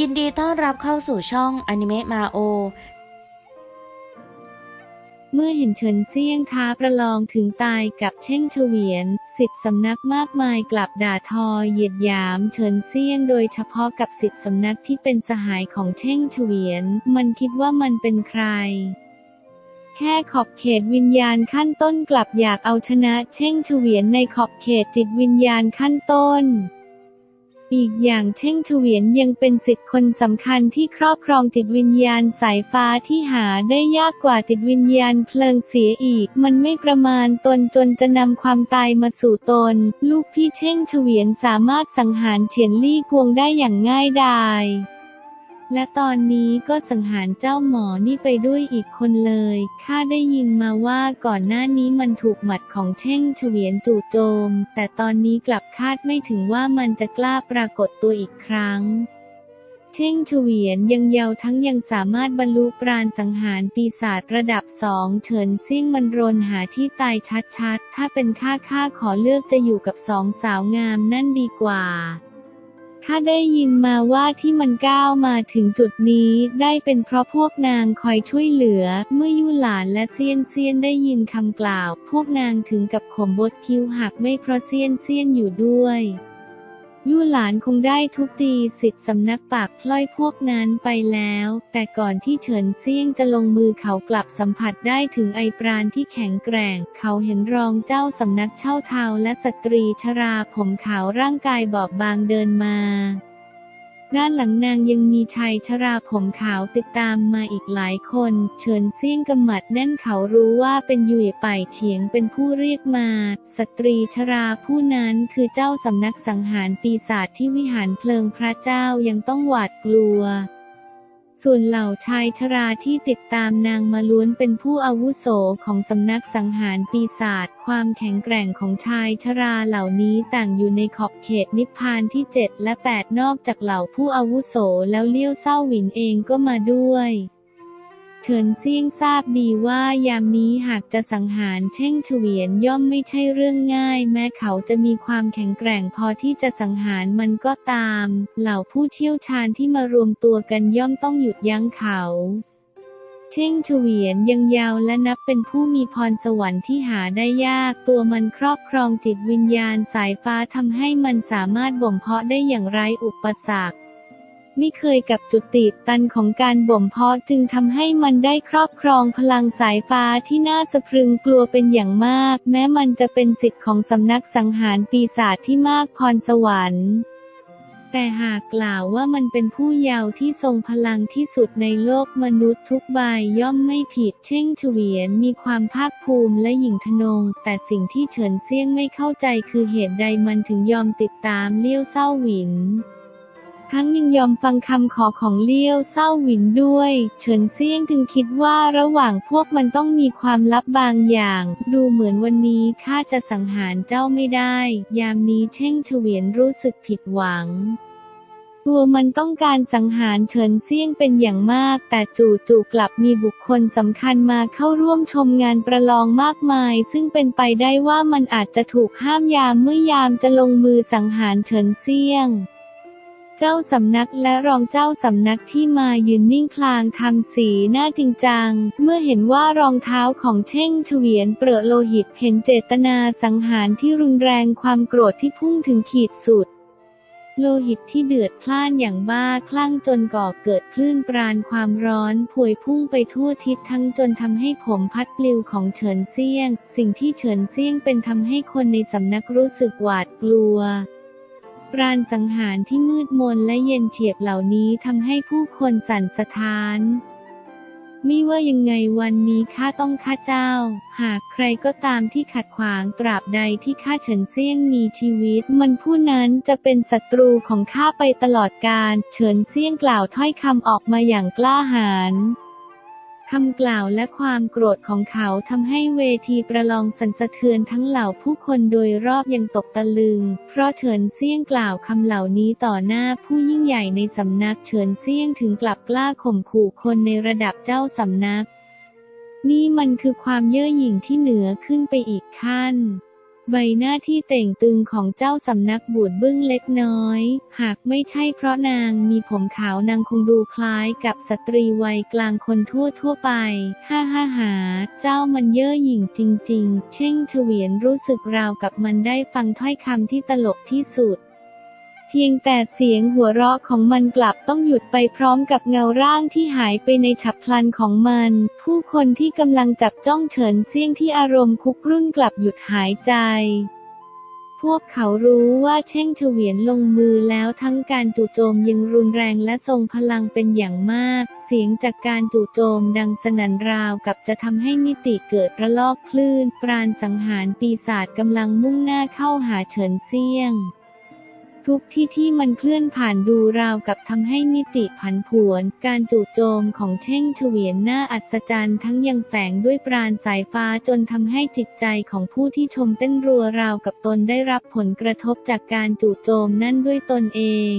ยินดีต้อนรับเข้าสู่ช่องอนิเมะมาโอ เมื่อเห็นเฉินเซี่ยงท้าประลองถึงตายกับเช่งเฉวียนสิทธิสำนักมากมายกลับด่าทอเหยียดหยามเฉินเซี่ยงโดยเฉพาะกับสิทธิสำนักที่เป็นสหายของเช่งเฉวียน มันคิดว่ามันเป็นใคร แค่ขอบเขตวิญญาณขั้นต้นกลับอยากเอาชนะเช่งเฉวียนในขอบเขตจิตวิญญาณขั้นต้น อีกอย่างเช่งเฉวียนยังเป็นสิทธิ์คนสำคัญที่ครอบครองจิตวิญญาณสายฟ้าที่หาได้ยากกว่าจิตวิญญาณเพลิงเสียอีก มันไม่ประมาณตนจนจะนำความตายมาสู่ตน ลูกพี่เช่งเฉวียนสามารถสังหารเฉียนลี่กวงได้อย่างง่ายดาย และตอนนี้ก็สังหารเจ้าหมอนี่ไปด้วยอีกคนเลย ข้าได้ยินมาว่าก่อนหน้านี้มันถูกหมัดของเช่งเฉวียนจู่โจม แต่ตอนนี้กลับคาดไม่ถึงว่ามันจะกล้าปรากฏตัวอีกครั้ง เช่งเฉวียนยังเยาวทั้งยังสามารถบรรลุปราณสังหารปีศาจระดับสองเฉินซิ่งมันรนหาที่ตายชัดๆ ถ้าเป็นข้าข้าขอเลือกจะอยู่กับสองสาวงามนั่นดีกว่า ถ้าได้ยินมาว่าที่มันก้าวมาถึงจุดนี้ได้เป็นเพราะพวกนางคอยช่วยเหลือ เมื่อยู่หลานและเซียนเซียนได้ยินคำกล่าว พวกนางถึงกับขมบดคิ้วหักไม่เพราะเซียนเซียนอยู่ด้วย ยู่หลานคงได้ทุบตีสิทธิสำนักปากพล่อยพวกนั้นไปแล้ว แต่ก่อนที่เฉินเซี่ยงจะลงมือเขากลับสัมผัสได้ถึงไอปราณที่แข็งแกร่ง เขาเห็นรองเจ้าสำนักเช่าเทาและสตรีชราผมขาวร่างกายบอบบางเดินมา ด้านหลังนางยังมีชายชราผมขาวติดตามมาอีกหลายคน เชิญเซี่ยงกำมัดแน่นเขารู้ว่าเป็นหยุ่ยป่ายเฉียงเป็นผู้เรียกมา สตรีชราผู้นั้นคือเจ้าสำนักสังหารปีศาจที่วิหารเพลิงพระเจ้ายังต้องหวาดกลัว ส่วนเหล่าชายชราที่ติดตามนางมาล้วนเป็นผู้อาวุโสของสำนักสังหารปีศาจ ความแข็งแกร่งของชายชราเหล่านี้ต่างอยู่ในขอบเขตนิพพานที่ 7 และ 8 นอกจากเหล่าผู้อาวุโสแล้วเลี้ยวเศร้าหวินเองก็มาด้วย เฉินเซี่ยงทราบดีว่ายามนี้หากจะสังหารเช่งเฉวียนย่อมไม่ใช่เรื่องง่าย แม้เขาจะมีความแข็งแกร่งพอที่จะสังหารมันก็ตาม เหล่าผู้เชี่ยวชาญที่มารวมตัวกันย่อมต้องหยุดยั้งเขาเช่งเฉวียนยังยาวและนับเป็นผู้มีพรสวรรค์ที่หาได้ยาก ตัวมันครอบครองจิตวิญญาณสายฟ้าทำให้มันสามารถบ่มเพาะได้อย่างไร้อุปสรรค ไม่เคยกับจุดตีบตันของการบ่มเพาะจึงทำให้มันได้ครอบครองพลังสายฟ้าที่น่าสะพรึงกลัวเป็นอย่างมาก แม้มันจะเป็นสิทธิ์ของสำนักสังหารปีศาจที่มากพรสวรรค์แต่หากกล่าวว่ามันเป็นผู้เยาว์ที่ทรงพลังที่สุดในโลกมนุษย์ทุกใบย่อมไม่ผิด เช่งเฉวียนมีความภาคภูมิและหยิ่งทะนง แต่สิ่งที่เฉินเซียงไม่เข้าใจคือเหตุใดมันถึงยอมติดตามเลี้ยวเศร้าหวิน ทั้งยังยอมฟังคำขอของเลี้ยวเศร้าหวินด้วย เฉินเซี่ยงจึงคิดว่าระหว่างพวกมันต้องมีความลับบางอย่าง ดูเหมือนวันนี้ข้าจะสังหารเจ้าไม่ได้ ยามนี้เช่งเฉวียนรู้สึกผิดหวังตัวมันต้องการสังหารเฉินเซี่ยงเป็นอย่างมาก แต่จู่ๆกลับมีบุคคลสำคัญมาเข้าร่วมชมงานประลองมากมาย ซึ่งเป็นไปได้ว่ามันอาจจะถูกห้ามยามเมื่อยามจะลงมือสังหารเฉินเซี่ยง เจ้าสำนักและรองเจ้าสำนักที่มายืนนิ่งพลางทำสีหน้าจริงจัง เมื่อเห็นว่ารองเท้าของเช่งเฉวียนเปรอะโลหิตเห็นเจตนาสังหารที่รุนแรงความโกรธที่พุ่งถึงขีดสุด โลหิตที่เดือดพล่านอย่างบ้าคลั่งจนก่อเกิดคลื่นปราณความร้อนพวยพุ่งไปทั่วทิศทั้งจนทำให้ผมพัดปลิวของเฉินเซี่ยง สิ่งที่เฉินเซี่ยงเป็นทำให้คนในสำนักรู้สึกหวาดกลัว ปราณสังหารที่มืดมนและเย็นเฉียบเหล่านี้ทำให้ผู้คนสั่นสะท้าน ไม่ว่ายังไงวันนี้ข้าต้องฆ่าเจ้า หากใครก็ตามที่ขัดขวางตราบใดที่ข้าเฉินเซี่ยงมีชีวิต มันผู้นั้นจะเป็นศัตรูของข้าไปตลอดกาลเฉินเซี่ยงกล่าวถ้อยคำออกมาอย่างกล้าหาญ คำกล่าวและความโกรธของเขาทำให้เวทีประลองสันสะเทือนทั้งเหล่าผู้คนโดยรอบยังตกตะลึง เพราะเฉินเซี่ยงกล่าวคำเหล่านี้ต่อหน้าผู้ยิ่งใหญ่ในสำนักเฉินเซี่ยงถึงกลับกล้าข่มขู่คนในระดับเจ้าสำนัก นี่มันคือความเย่อหยิ่งที่เหนือขึ้นไปอีกขั้น ใบหน้าที่เต่งตึงของเจ้าสำนักบูดบึ้งเล็กน้อย หากไม่ใช่เพราะนางมีผมขาวนางคงดูคล้ายกับสตรีวัยกลางคนทั่วทั่วไป ฮ่าฮ่าหา เจ้ามันเย่อหยิ่งจริง ๆ เช่งเฉวียนรู้สึกราวกับมันได้ฟังถ้อยคำที่ตลกที่สุด พียงแต่เสียงหัวเราะของมันกลับต้องหยุดไปพร้อมกับเงาร่างที่หายไปในฉับพลันของมัน ผู้คนที่กำลังจับจ้องเฉินเซี่ยงที่อารมณ์คุกรุ่นกลับหยุดหายใจ พวกเขารู้ว่าเช่งเฉวียนลงมือแล้วทั้งการจู่โจมยังรุนแรงและทรงพลังเป็นอย่างมาก เสียงจากการจู่โจมดังสนั่นราวกับจะทำให้มิติเกิดระลอกคลื่น ปราณสังหารปีศาจกำลังมุ่งหน้าเข้าหาเฉินเซี่ยง ทุกที่ที่มันเคลื่อนผ่านดูราวกับทำให้มิติผันผวน การจู่โจมของเช่งเฉวียนน่าอัศจรรย์ทั้งยังแฝงด้วยปราณสายฟ้าจนทำให้จิตใจของผู้ที่ชมเต้นรัวราวกับตนได้รับผลกระทบจากการจู่โจมนั่นด้วยตนเอง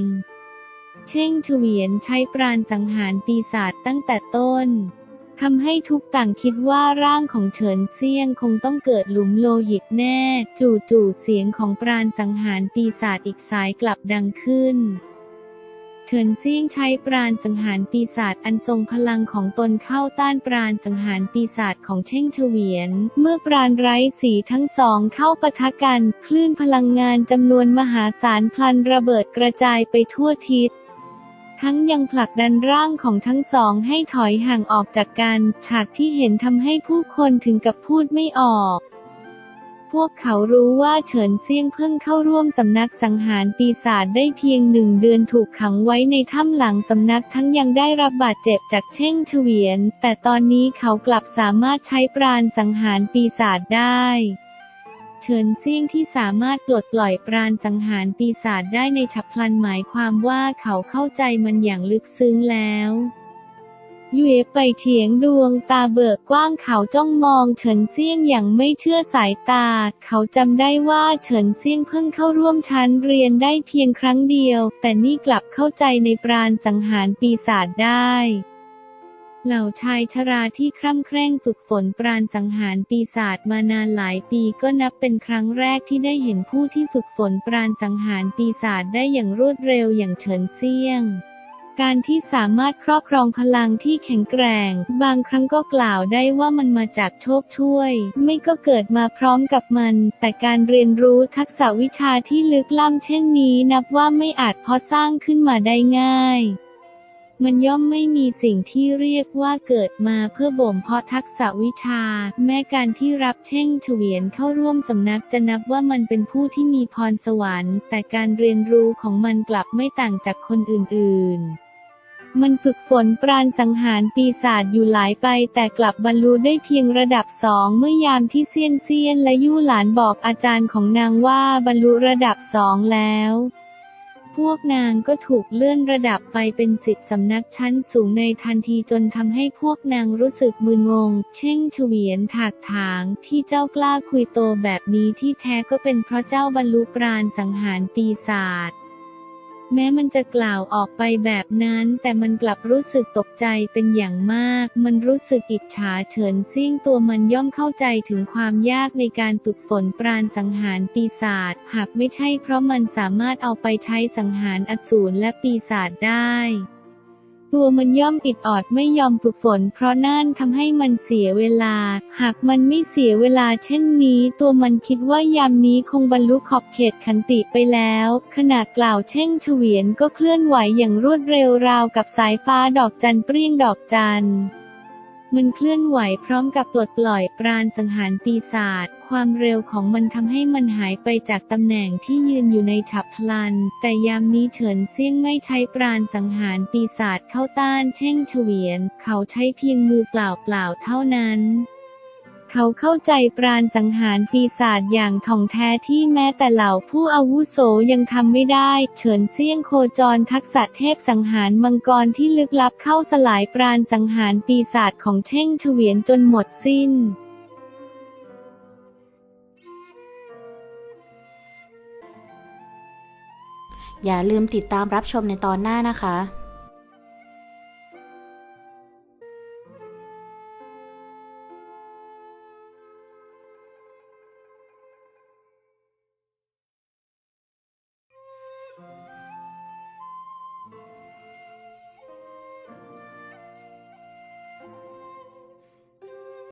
เช่งเฉวียนใช้ปราณสังหารปีศาจตั้งแต่ต้น ทำให้ทุกต่างคิดว่าร่างของเฉินเซียงคงต้องเกิดหลุมโลหิตแน่ จู่ๆเสียงของปราณสังหารปีศาจอีกสายกลับดังขึ้นเฉินเซียงใช้ปราณสังหารปีศาจอันทรงพลังของตนเข้าต้านปราณสังหารปีศาจของเช่งเฉวียน เมื่อปราณไร้สีทั้งสองเข้าปะทะกัน คลื่นพลังงานจำนวนมหาศาลพลันระเบิดกระจายไปทั่วทิศ ทั้งยังผลักดันร่างของทั้งสองให้ถอยห่างออกจากกัน ฉากที่เห็นทำให้ผู้คนถึงกับพูดไม่ออก พวกเขารู้ว่าเฉินเซียงเพิ่งเข้าร่วมสำนักสังหารปีศาจได้เพียงหนึ่งเดือนถูกขังไว้ในถ้ำหลังสำนักทั้งยังได้รับบาดเจ็บจากเช่งเฉวียน แต่ตอนนี้เขากลับสามารถใช้ปราณสังหารปีศาจได้ เฉินเซี่ยงที่สามารถปลดปล่อยปราณสังหารปีศาจได้ในฉับพลันหมายความว่าเขาเข้าใจมันอย่างลึกซึ้งแล้วเยไปเฉียงดวงตาเบิกกว้างเขาจ้องมองเฉินเซี่ยงอย่างไม่เชื่อสายตา เขาจำได้ว่าเฉินเซี่ยงเพิ่งเข้าร่วมชั้นเรียนได้เพียงครั้งเดียว แต่นี่กลับเข้าใจในปราณสังหารปีศาจได้ เหล่าชายชราที่คร่ำแคร่งฝึกฝนปราณสังหารปีศาจมานานหลายปีก็นับเป็นครั้งแรกที่ได้เห็นผู้ที่ฝึกฝนปราณสังหารปีศาจได้อย่างรวดเร็วอย่างเฉินเซี่ยง การที่สามารถครอบครองพลังที่แข็งแกร่ง บางครั้งก็กล่าวได้ว่ามันมาจากโชคช่วย ไม่ก็เกิดมาพร้อมกับมัน แต่การเรียนรู้ทักษะวิชาที่ลึกล้ำเช่นนี้นับว่าไม่อาจพอสร้างขึ้นมาได้ง่าย มันย่อมไม่มีสิ่งที่เรียกว่าเกิดมาเพื่อบ่มเพาะทักษะวิชา แม้การที่รับเช่งเฉวียนเข้าร่วมสำนักจะนับว่ามันเป็นผู้ที่มีพรสวรรค์ แต่การเรียนรู้ของมันกลับไม่ต่างจากคนอื่น ๆมันฝึกฝนปราณสังหารปีศาจอยู่หลายไป แต่กลับบรรลุได้เพียงระดับสองเมื่อยามที่เซียนเซียนและยู่หลานบอกอาจารย์ของนางว่าบรรลุระดับสองแล้ว พวกนางก็ถูกเลื่อนระดับไปเป็นสิทธิสำนักชั้นสูงในทันทีจนทำให้พวกนางรู้สึกมึนงง เช่งเฉวียนถากถางที่เจ้ากล้าคุยโตแบบนี้ที่แท้ก็เป็นเพราะเจ้าบรรลุปราณสังหารปีศาจ แม้มันจะกล่าวออกไปแบบนั้น แต่มันกลับรู้สึกตกใจเป็นอย่างมาก มันรู้สึกอิจฉาเฉินซิ่งตัวมันย่อมเข้าใจถึงความยากในการฝึกฝนปราณสังหารปีศาจ หากไม่ใช่เพราะมันสามารถเอาไปใช้สังหารอสูรและปีศาจได้ ตัวมันย่อมอิดออดไม่ยอมฝึกฝน เพราะนั่นทำให้มันเสียเวลา หากมันไม่เสียเวลาเช่นนี้ ตัวมันคิดว่ายามนี้คงบรรลุขอบเขตขันติไปแล้ว ขณะกล่าวเช่งเฉวียนก็เคลื่อนไหวอย่างรวดเร็วราวกับสายฟ้าดอกจันเปรี้ยงดอกจัน มันเคลื่อนไหวพร้อมกับปลดปล่อยปราณสังหารปีศาจ ความเร็วของมันทำให้มันหายไปจากตำแหน่งที่ยืนอยู่ในฉับพลัน แต่ยามนี้เฉินเซี่ยงไม่ใช้ปราณสังหารปีศาจเข้าต้านเช่งเฉวียน เขาใช้เพียงมือเปล่าๆเท่านั้น เขาเข้าใจปราณสังหารปีศาจอย่างถ่องแท้ที่แม้แต่เหล่าผู้อาวุโสยังทำไม่ได้ เฉินเซี่ยงโคจรทักษะเทพสังหารมังกรที่ลึกลับเข้าสลายปราณสังหารปีศาจของเช่งเฉวียนจนหมดสิ้นอย่าลืมติดตามรับชมในตอนหน้านะคะ